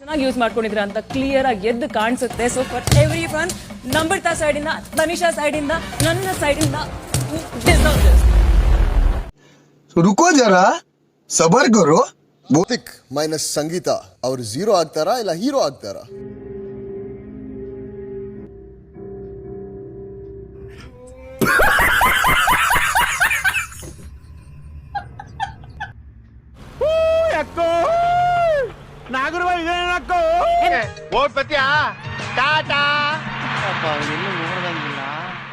ಚೆನ್ನಾಗಿ ಯೂಸ್ ಮಾಡ್ಕೊಂಡಿದ್ರ ಅಂತ ಕ್ಲಿಯರ್ ಆಗಿ ಎದ್ದು ಕಾಣಿಸುತ್ತೆ. ಸೊ ಫಾರ್ ಎವ್ರಿ ಒನ್ ನಂಬಿತಾ ಸೈಡಿಂದ ತನಿಷಾ ಸೈಡಿಂದ ನನ್ನ ಸೈಡಿಂದ ರುಕೋ ಜರ ಸಬರ್ ಕರು ಭೌತಿಕ್ ಮೈನಸ್ ಸಂಗೀತ ಅವರು ಝೀರೋ ಆಗ್ತಾರಾ ಇಲ್ಲ ಹೀರೋ ಆಗ್ತಾರಾ? ಯಾಕೋ? ಓಟ್ ಬತ್ತಿಯಾ ಟಾಟಾ?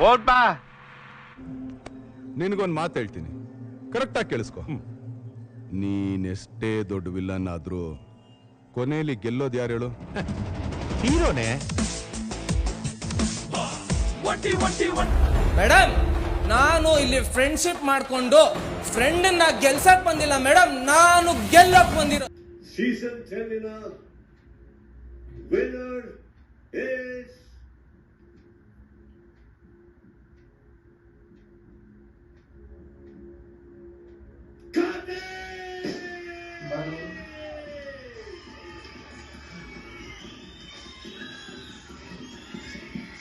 ಓಟ್ ಬಾ. ನಿನಗೊಂದು ಮಾತು ಹೇಳ್ತೀನಿ. ಕರೆಕ್ಟಾಗಿ ಕೇಳಿಸ್ಕೊ. ನೀನೆಷ್ಟೇ ದೊಡ್ಡ ವಿಲ್ಲನ್ ಆದ್ರೂ ಕೊನೆಯಲ್ಲಿ ಗೆಲ್ಲೋದು ಯಾರು ಹೇಳು? ಹೀರೋನೇ. ಮೇಡಮ್ ನಾನು ಇಲ್ಲಿ ಫ್ರೆಂಡ್ಶಿಪ್ ಮಾಡ್ಕೊಂಡು ಫ್ರೆಂಡನ್ನ ಗೆಲ್ಸಕ್ ಬಂದಿಲ್ಲ ಮೇಡಮ್ ನಾನು ಗೆಲ್ಲಕ್ ಬಂದಿರೋ season seminar winner is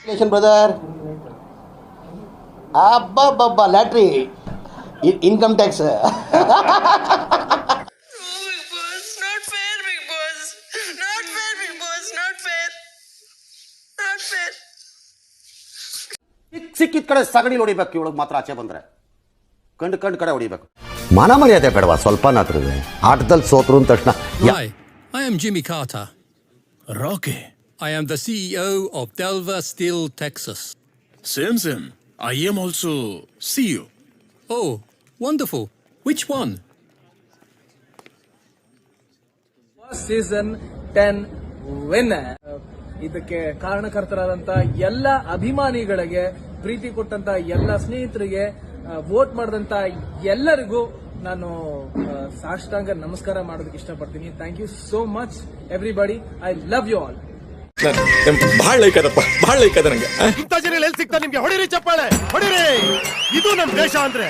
Congratulations, brother. Ah, Abba, babba, lottery. Income tax. ಸಿಕ್ಕಿದ ಕಡೆ ಸಗಣಿ ಹೊಡಿಬೇಕು ಇವಳಿಗೆ ಮಾತ್ರ ಆಚೆ ಬಂದ್ರೆ ಕಂಡು ಕಂಡು ಕಡೆ ಹೊಡಿಬೇಕು ಮನ ಮರ್ಯಾದೆ ಬೇಡವಾ ಸ್ವಲ್ಪನಾದ್ರೂ ಆಟದಲ್ಲಿ ಸೋತ್ರು ಅಂದ ತಕ್ಷಣ Hi, I am Jimmy Carter. Rocky. I am the CEO of Delver Steel, Texas. same same i am also ceo Oh, wonderful. Which one? Season ten winner ಇದಕ್ಕೆ ಕಾರಣಕರ್ತರಾದಂತ ಎಲ್ಲ ಅಭಿಮಾನಿಗಳಿಗೆ ಪ್ರೀತಿ ಕೊಟ್ಟಂತ ಎಲ್ಲ ಸ್ನೇಹಿತರಿಗೆ ವೋಟ್ ಮಾಡಿದಂತ ಎಲ್ಲರಿಗೂ ನಾನು ಸಾಷ್ಟಾಂಗ ನಮಸ್ಕಾರ ಮಾಡೋದಕ್ಕೆ ಇಷ್ಟಪಡ್ತೀನಿ. Thank you so much everybody I love you all ಬಹಳ ಲೈಕ್ ಅದಪ್ಪ ಬಹಳ ಲೈಕ್ ಅದ ನಂಗೆ ಇಂಥ ಜನ ಎಲ್ಲಿ ಸಿಗ್ತಾ ನಿಮ್ಗೆ? ಹೊಡಿರಿ ಚಪ್ಪಾಳೆ ಹೊಡಿರಿ! ಇದು ನಮ್ ದೇಶ ಅಂದ್ರೆ